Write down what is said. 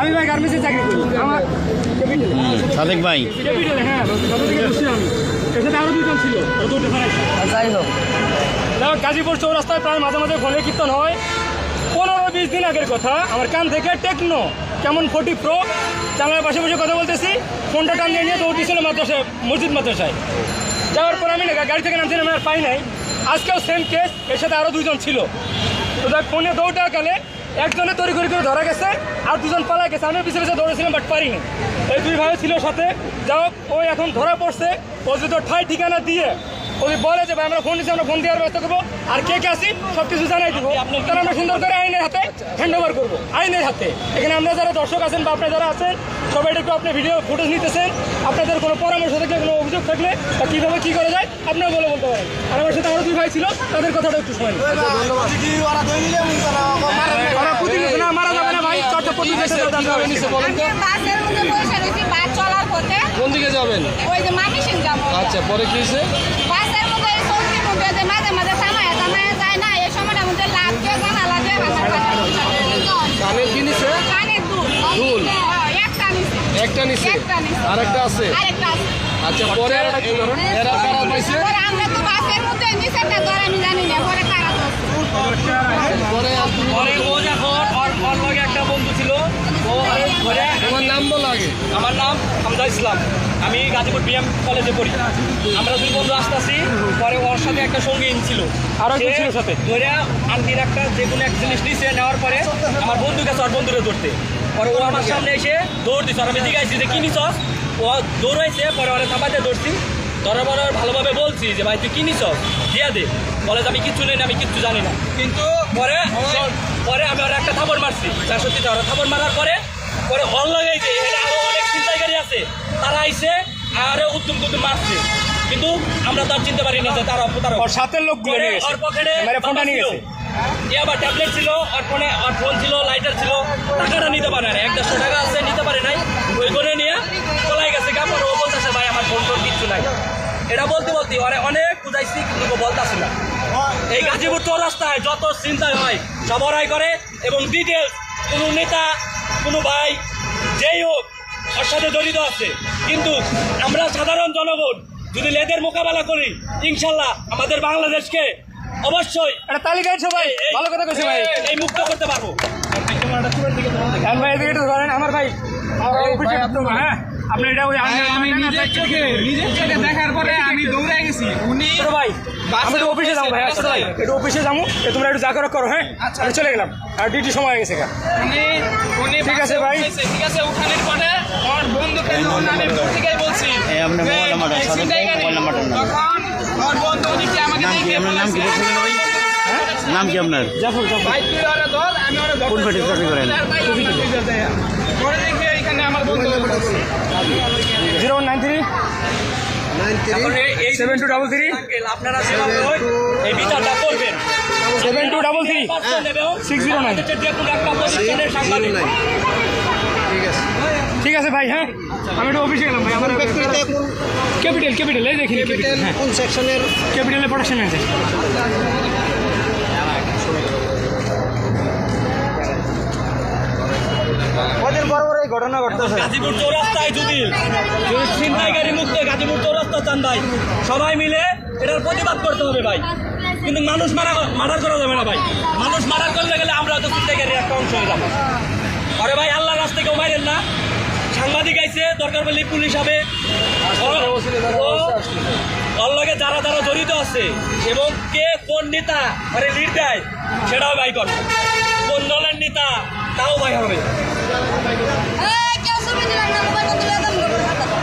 আমি ভাই গার্মেন্টসে চাকরি করি। আমার সাদেক ভাই। ক্যাপিটালে হ্যাঁ দুজন ছিল আর দুটো ফেরাইছে যাই হোক। দেখো গাজীপুর চৌরাস্তায় প্রায় মাঝে মাঝে ফোনে কীর্তন হয়। পনেরো বিশ দিন আগের কথা আমার কান থেকে টেকনো কেমন ফোর্টি প্রো জানার পাশে বসে কথা বলতেছি। ফোনটা টান দিয়ে নিয়ে দৌড় দিয়েছিল মাদ্রাসায় মসজিদ মাদ্রাসায়। যাওয়ার পর আমি না গাড়ি থেকে নামছিলাম আর পাই নাই। আজকেও সেম কেস এর সাথে আরও দুজন ছিল। দেখ, ফোনে দৌড়টা কালে একজনে তৈরি করে করে ধরা গেছে আর দুজন পালা গেছে। আমি পিছিয়ে পিছিয়ে দৌড়েছিলাম বাট পারিনি। এই দুই ভাই ছিল সাথে। যাও ও এখন ধরা পড়ছে। ও যদি ঠাই ঠিকানা দিয়ে ওই বলে যে ভাই আমরা ফোন দিচ্ছি আমরা ফোন দেওয়ার ব্যবস্থা করব। আর কে কে আসি সব কিছু জানাই দিব। তাহলে আমরা সুন্দর করে আইনের হাতে হ্যান্ড ওভার করব। আইনের হাতে। এখানে আমরা যারা দর্শক আছেন বা আপনি যারা আছেন সবাই একটু আপনি ভিডিও ফুটেজ নিতেছেন। আপনাদের কোনো পরামর্শ থাকলে কোনো অভিযোগ থাকলে বা কীভাবে কী করা যায় আপনারা বলে বলতে পারেন। আর আমার সাথে আরও দুই ভাই ছিল তাদের কথাটা একটু শোনেন। ওরা না মারা যাবে না ভাই চর্চা প্রতিনিধি আমি বাসের মধ্যে বসে রয়েছি বাস চলার পথে। কোন দিকে যাবেন? ওই যে মামি সিং যাব। আচ্ছা পরে কি হয়েছে? মধ্যে যে মাঝে মাঝে থামায় থামায় যায় না এই সময়টার মধ্যে কি নিছে? দুল। একটা নিছে। আরেকটা আছে। আচ্ছা পরে এরা কারা পাইছে? আমরা তো বাসের মধ্যে নিচে না ধরে আমি জানি না পরে কারা ধরছে। পরে আর তুমি- পরে ও যখন ওর ওর লগে একটা বন্ধু ছিল ও আরে ধরে তোমার নাম বলা আগে আমার নাম হামজা ইসলাম। আমি গাজীপুর বিএম কলেজে পড়ি। আমরা দুই বন্ধু আসতেছি পরে ওর সাথে একটা সঙ্গীন ছিল। আরও ছিল সাথে। ধরে আন্টির একটা যে কোনো একটা জিনিস নিচে নেওয়ার পরে আমার বন্ধু গেছে ওর বন্ধুরে ধরতে। পরে ও আমার সামনে এসে দৌড় আর আমি জিজ্ঞাসি যে কি নিছস? ও দৌড়াইছে পরে ওরা থাপাতে ধরছি। ধরার পরে ভালোভাবে বলছি যে ভাই তুই কি নিছস? দিয়া দে। বলে যে আমি কিচ্ছু নেই আমি কিচ্ছু জানি না। কিন্তু পরে পরে আমি ওরা একটা থাপড় মারছি। চার সত্যি ওরা থাপড় মারার পরে পরে হল তারা আইছে আর উত্তম কুতুম মারছে। কিন্তু আমরা তো আর চিনতে পারিনি যে তারা তারা ওর সাথের লোকগুলো পরে নিয়ে গেছে। ওর পকেটে মেরে ফোনটা নিয়ে। গেছে। এ আবার ট্যাবলেট ছিল আর ফোনে আর ফোন ছিল লাইটার ছিল। টাকাটা নিতে পারে না এক দেড়শো টাকা আছে নিতে পারে নাই। ওই করে নিয়ে চলাই গেছে। কাপড় ও বলতেছে ভাই আমার ফোন টোন কিচ্ছু নাই। এটা বলতে বলতে ওরে অনেক বুঝাইছি কিন্তু বলতেছে না। এই গাজীপুর চৌরাস্তায় যত চিন্তায় হয় সব ওরাই করে এবং ডিটেলস কোনো নেতা কোনো ভাই যেই হোক ওর সাথে জড়িত আছে। কিন্তু আমরা সাধারণ জনগণ যদি লেদের মোকাবেলা করি ইনশাল্লাহ আমাদের বাংলাদেশকে অবশ্যই একটা তালিকায় সবাই ভালো কথা কইছে ভাই। এই মুক্ত করতে পারব। ভাই এদিকে ধরেন আমার ভাই হ্যাঁ? আপনি এটা ওই আমি নিজের চোখে নিজের চোখে দেখার পরে আমি দৌড়ে গেছি। উনি ভাই আমি তো অফিসে যাব ভাই ছোট ভাই। একটু অফিসে যাব তোমরা একটু জাগরক করো হ্যাঁ? আমি চলে গেলাম। আর ডিউটি সময় হয়ে গেছে উনি উনি ঠিক আছে ভাই। ঠিক আছে উঠানোর পরে আমার বন্ধুকে যখন আমি দূর থেকেই বলছি। এই আপনার মোবাইল নাম্বারটা। মোবাইল নাম্বারটা তখন আমার বন্ধু ওদিকে আমাকে দেখে নাম কি? হ্যাঁ? নাম কি আপনার? জাফর জাফর ভাই তুই ওরা ধর আমি ওরা কোন পেটে চাকরি করেন? পরে দেখে এখানে আমার বন্ধু zero nine three. Seven two double three. আপনারা এই বিচারটা করবেন। Seven two double three. Person এবং 609 আমাদের যে ঠিক আছে ভাই হ্যাঁ? আমি একটু অফিসে গেলাম ভাই আমার ক্যাপিটাল ক্যাপিটাল এই দেখিনি ক্যাপিটাল কোন সেকশনের ক্যাপিটালে প্রোডাকশন আছে। কদিন পর পর এই ঘটনা ঘটতেছে। গাজীপুর চৌরাস্তায় যদি যদি ছিনতাইকারী মুক্ত গাজীপুর চৌরাস্তা চান ভাই সবাই মিলে এটার প্রতিবাদ করতে হবে ভাই। কিন্তু মানুষ মারা মার্ডার করা যাবে না ভাই। মানুষ মার্ডার করতে গেলে আমরা তো ছিনতাইকারীর একটা অংশ হয়ে যাব। আরে ভাই আল্লাহ রাস্তা কেউ মারেন না। সাংবাদিক আইছে দরকার পড়লে পুলিশ হবে ওর লগে যারা যারা জড়িত আছে। এবং কে কোন নেতা মানে লিড দেয় সেটাও ভাই করবে কোন দলের নেতা তাও ভাই হবে। তুলে দাম করব, হাতে দাও।